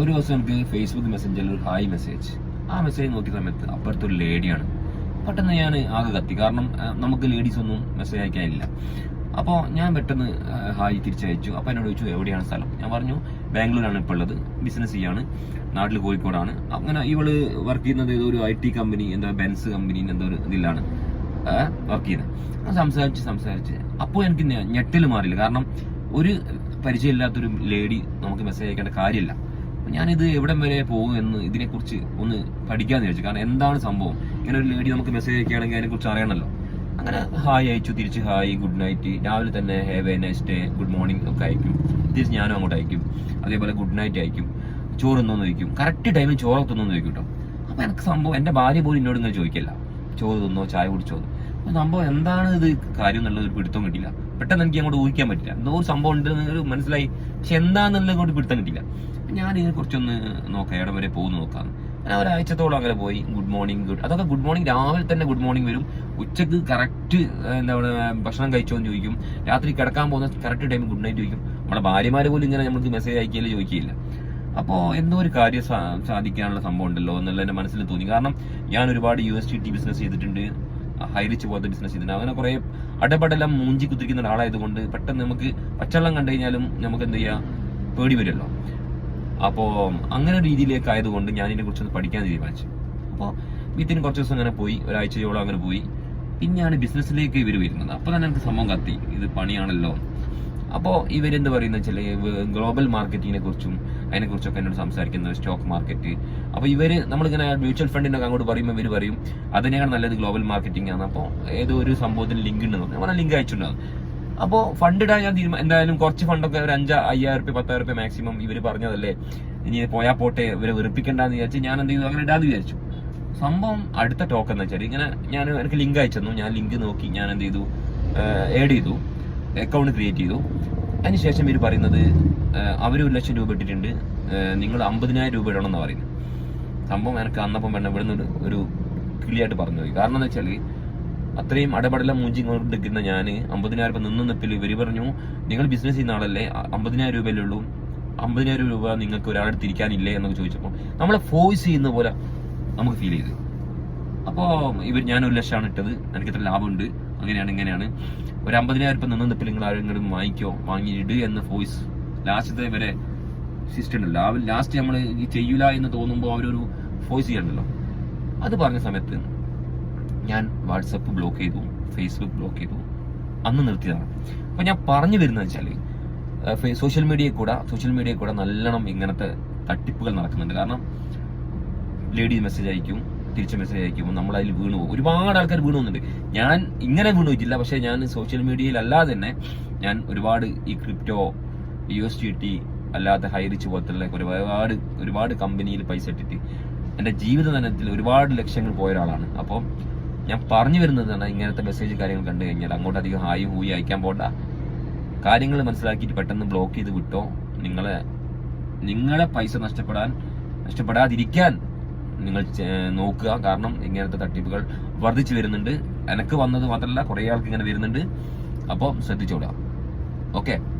ഒരു ദിവസം എനിക്ക് ഫേസ്ബുക്ക് മെസ്സഞ്ചറിൽ ഒരു ഹായ് മെസ്സേജ് ആ മെസ്സേജ് നോക്കിയ സമയത്ത് അപ്പുറത്തെ ഒരു ലേഡിയാണ് പെട്ടെന്ന് ഞാൻ ആകെ കത്തി. കാരണം നമുക്ക് ലേഡീസ് ഒന്നും മെസ്സേജ് അയക്കാനില്ല. അപ്പോൾ ഞാൻ പെട്ടെന്ന് ഹായ് തിരിച്ചയച്ചു. അപ്പോൾ എന്നോട് ചോദിച്ചു എവിടെയാണ് സ്ഥലം? ഞാൻ പറഞ്ഞു ബാംഗ്ലൂരാണ് ഇപ്പോൾ ഉള്ളത്. ബിസിനസ് ചെയ്യാണ്. നാട്ടിൽ കോഴിക്കോടാണ്. അങ്ങനെ ഇവൾ വർക്ക് ചെയ്യുന്നത് ഒരു ഐ ടി കമ്പനി എന്താ ബെൻസ് കമ്പനി എന്തോ ഒരു ഇതിലാണ് വർക്ക് ചെയ്യുന്നത് സംസാരിച്ച് സംസാരിച്ച്. അപ്പോൾ എനിക്ക് ഞെട്ടൽ മാറില്ല. കാരണം ഒരു പരിചയമില്ലാത്തൊരു ലേഡി നമുക്ക് മെസ്സേജ് അയക്കേണ്ട കാര്യമില്ല. ഞാനിത് എവിടം വരെ പോകും എന്ന് ഇതിനെക്കുറിച്ച് ഒന്ന് പഠിക്കാന്ന് വിചാരിച്ചു. കാരണം എന്താണ് സംഭവം? ഇങ്ങനെ ഒരു ലേഡി നമുക്ക് മെസ്സേജ് അയക്കുകയാണെങ്കിൽ അതിനെക്കുറിച്ച് അറിയണമല്ലോ. അങ്ങനെ ഹായ് അയച്ചു തിരിച്ച് ഹായ് ഗുഡ് നൈറ്റ് രാവിലെ തന്നെ have a nice day good morning ഒക്കെ അയക്കും. തിരിച്ച് ഞാനും അങ്ങോട്ട് അയക്കും. അതേപോലെ ഗുഡ് നൈറ്റ് അയക്കും. ചോറ് തിന്നോന്ന് ചോദിക്കും. കറക്റ്റ് ടൈമിൽ ചോറ് തിന്നോന്ന് ചോദിക്കും കേട്ടോ. അപ്പൊ എനിക്ക് സംഭവം എന്റെ ഭാര്യ പോലും എന്നോട് ഇങ്ങനെ ചോദിക്കില്ല. ചോറ് തിന്നോ ചായ കുടിച്ചോ സംഭവം എന്താണ് ഇത്? കാര്യം എന്നുള്ളത് ഒരു പിടുത്തം കിട്ടില്ല പെട്ടെന്ന് എനിക്ക് അങ്ങോട്ട് ഊഹിക്കാൻ പറ്റില്ല. എന്തോ ഒരു സംഭവം ഉണ്ട് എന്നൊരു മനസ്സിലായി. പക്ഷെ എന്താണെന്നുള്ള അങ്ങോട്ട് പിടുത്തം കിട്ടില്ല ഞാൻ ഇതിനെ കുറച്ചൊന്ന് നോക്കാം എവിടെ വരെ പോകുന്നു നോക്കാം. ഞാൻ ഒരാഴ്ചത്തോളം അങ്ങനെ പോയി. ഗുഡ് മോർണിംഗ് ഗുഡ് അതൊക്കെ ഗുഡ് മോർണിംഗ് രാവിലെ തന്നെ ഗുഡ് മോർണിംഗ് വരും. ഉച്ചയ്ക്ക് കറക്റ്റ് എന്താ പറയുക ഭക്ഷണം കഴിച്ചോ എന്ന് ചോദിക്കും. രാത്രി കിടക്കാൻ പോകുന്ന കറക്റ്റ് ടൈം ഗുഡ് നൈറ്റ് ചോദിക്കും. നമ്മുടെ ഭാര്യമാരെ പോലും ഇങ്ങനെ നമുക്ക് മെസ്സേജ് അയക്കുകയില്ല ചോദിക്കില്ല അപ്പോൾ എന്തോ ഒരു കാര്യം സാധിക്കാനുള്ള സംഭവം ഉണ്ടല്ലോ എന്നുള്ള എന്റെ മനസ്സിൽ തോന്നി. കാരണം ഞാൻ ഒരുപാട് യു എസ് ടി ബിസിനസ് ചെയ്തിട്ടുണ്ട്. ഹൈറിച്ച് പോലത്തെ ബിസിനസ് ചെയ്തിട്ടുണ്ട് അങ്ങനെ കുറെ അടപടലം മൂഞ്ചി കുത്തിരിക്കുന്ന ഒരാളായതുകൊണ്ട് പെട്ടെന്ന് നമുക്ക് പച്ചവെള്ളം കണ്ടു കഴിഞ്ഞാലും നമുക്ക് എന്ത് ചെയ്യാം? പേടി വരുമല്ലോ. അപ്പോ അങ്ങനെ രീതിയിലേക്ക് ആയതുകൊണ്ട് ഞാൻ ഇതിനെ കുറിച്ചൊന്ന് പഠിക്കാൻ തീരുമാനിച്ചു. അപ്പോൾ വിത്തിന് കുറച്ച് ദിവസം അങ്ങനെ പോയി. ഒരാഴ്ചയോളം അങ്ങനെ പോയി. പിന്നെയാണ് ബിസിനസ്സിലേക്ക് ഇവർ വരുന്നത്. അപ്പോൾ തന്നെ എനിക്ക് സംഭവം കത്തി. ഇത് പണിയാണല്ലോ. അപ്പോൾ ഇവരെന്ത് പറയുന്നത് വെച്ചാൽ ഗ്ലോബൽ മാർക്കറ്റിങ്ങിനെ കുറിച്ചും അതിനെക്കുറിച്ചൊക്കെ എന്നോട് സംസാരിക്കുന്നത് സ്റ്റോക്ക് മാർക്കറ്റ് അപ്പോൾ ഇവർ നമ്മളിങ്ങനെ മ്യൂച്വൽ ഫണ്ടിനൊക്കെ അങ്ങോട്ട് പറയുമ്പോൾ ഇവർ പറയും അതിനേക്കാൾ നല്ലത് ഗ്ലോബൽ മാർക്കറ്റിംഗ് ആണ്. അപ്പോൾ ഏതോ ഒരു സംഭവത്തിന് ലിങ്ക് ഉണ്ടെന്ന് പറഞ്ഞു. ഞാൻ ലിങ്ക് അയച്ചിട്ടുണ്ടാകും അപ്പോൾ ഫണ്ട് ഇടാൻ ഞാൻ തീരുമാനം എന്തായാലും കുറച്ച് ഫണ്ടൊക്കെ ഒരു അഞ്ച് അയ്യായിരം റുപ്യ പത്തായിരം റുപ്യ മാക്സിമം ഇവർ പറഞ്ഞതല്ലേ? ഇനി പോയാൽ പോട്ടെ ഇവരെ വെറുപ്പിക്കണ്ടെന്ന് വിചാരിച്ച് ഞാൻ എന്ത് ചെയ്തു? അങ്ങനെ ഇടാന്ന് വിചാരിച്ചു. സംഭവം അടുത്ത ടോക്ക് എന്ന് വെച്ചാൽ ഇങ്ങനെ ഞാൻ എനിക്ക് ലിങ്ക് അയച്ചു ഞാൻ ലിങ്ക് നോക്കി. ഞാൻ എന്ത് ചെയ്തു? ഏഡ് ചെയ്തു. അക്കൗണ്ട് ക്രിയേറ്റ് ചെയ്തു. അതിനുശേഷം ഇവർ പറയുന്നത് അവർ ഒരു ലക്ഷം രൂപ ഇട്ടിട്ടുണ്ട്. നിങ്ങൾ അമ്പതിനായിരം രൂപ ഇടണമെന്ന് പറയുന്നത്. സംഭവം എനിക്ക് അന്നപ്പം വേണം ഇവിടുന്ന് ഒരു- കിളിയായിട്ട് പറഞ്ഞു പോയി. കാരണം എന്താ വെച്ചാൽ അത്രയും അടപടലം മൂഞ്ചി കൊണ്ടിരിക്കുന്ന ഞാൻ അമ്പതിനായിരം രൂപ നിന്ന് നിപ്പിൽ ഇവർ പറഞ്ഞു നിങ്ങൾ ബിസിനസ് ചെയ്യുന്ന ആളല്ലേ? അമ്പതിനായിരം രൂപയല്ലേ ഉള്ളൂ. അമ്പതിനായിരം രൂപ നിങ്ങൾക്ക് ഒരാളെ തിരിക്കാനില്ലേ എന്നൊക്കെ ചോദിച്ചപ്പോൾ നമ്മളെ ഫോഴ്സ് ചെയ്യുന്ന പോലെ നമുക്ക് ഫീൽ ചെയ്തു. അപ്പോൾ ഇവർ ഞാൻ ഒരു ലക്ഷമാണ് ഇട്ടത്. എനിക്ക് ഇത്ര ലാഭമുണ്ട്. അങ്ങനെയാണ് ഇങ്ങനെയാണ്. ഒരു അമ്പതിനായിരം രൂപ നിന്ന് നിപ്പിൽ നിങ്ങൾ ആരെങ്കിലും വാങ്ങിക്കോ വാങ്ങിയിട് എന്ന വോയിസ് ലാസ്റ്റത്തെ വരെ സിസ്റ്റം ഉണ്ടല്ലോ. ആ ലാസ്റ്റ് നമ്മൾ ചെയ്യൂല എന്ന് തോന്നുമ്പോൾ അവരൊരു വോയിസ് ചെയ്യണ്ടല്ലോ. അത് പറഞ്ഞ സമയത്ത് ഞാൻ വാട്സപ്പ് ബ്ലോക്ക് ചെയ്തു ഫേസ്ബുക്ക് ബ്ലോക്ക് ചെയ്തു അന്ന് നിർത്തിയതാണ്. അപ്പൊ ഞാൻ പറഞ്ഞു വരുന്നത് വെച്ചാൽ സോഷ്യൽ മീഡിയയിൽ കൂടെ സോഷ്യൽ മീഡിയയിൽ കൂടെ നല്ലോണം ഇങ്ങനത്തെ തട്ടിപ്പുകൾ നടക്കുന്നുണ്ട്. കാരണം ലേഡീസ് മെസ്സേജ് അയക്കും തിരിച്ച് മെസ്സേജ് അയക്കുമ്പോൾ നമ്മൾ അതിൽ വീണു പോകും. ഒരുപാട് ആൾക്കാർ വീണു പോകുന്നുണ്ട്. ഞാൻ ഇങ്ങനെ വീണു പോയിട്ടില്ല. പക്ഷേ ഞാൻ സോഷ്യൽ മീഡിയയിൽ അല്ലാതെ തന്നെ ഞാൻ ഒരുപാട് ഈ crypto U S T T അല്ലാത്ത ഹൈറിച്ച് പോലത്തുള്ള ഒരുപാട് ഒരുപാട് കമ്പനിയിൽ പൈസ ഇട്ടിട്ട് എന്റെ ജീവിത തലത്തിൽ ഒരുപാട് ലക്ഷ്യങ്ങൾ പോയ ഒരാളാണ്. അപ്പോൾ ഞാൻ പറഞ്ഞു വരുന്നത് തന്നെ ഇങ്ങനത്തെ മെസ്സേജ് കാര്യങ്ങൾ കണ്ടു കഴിഞ്ഞാൽ അങ്ങോട്ട് അധികം ഹായി ഹൂയി അയക്കാൻ പോണ്ട. കാര്യങ്ങൾ മനസ്സിലാക്കിയിട്ട് പെട്ടെന്ന് ബ്ലോക്ക് ചെയ്ത് വിട്ടോ. നിങ്ങളെ നിങ്ങളെ പൈസ നഷ്ടപ്പെടാൻ നഷ്ടപ്പെടാതിരിക്കാൻ നിങ്ങൾ നോക്കുക. കാരണം ഇങ്ങനത്തെ തട്ടിപ്പുകൾ വർദ്ധിച്ചു വരുന്നുണ്ട്. എനക്ക് വന്നത് മാത്രമല്ല കുറേ ആൾക്ക് ഇങ്ങനെ വരുന്നുണ്ട്. അപ്പോൾ ശ്രദ്ധിച്ചോളുക. ഓക്കെ?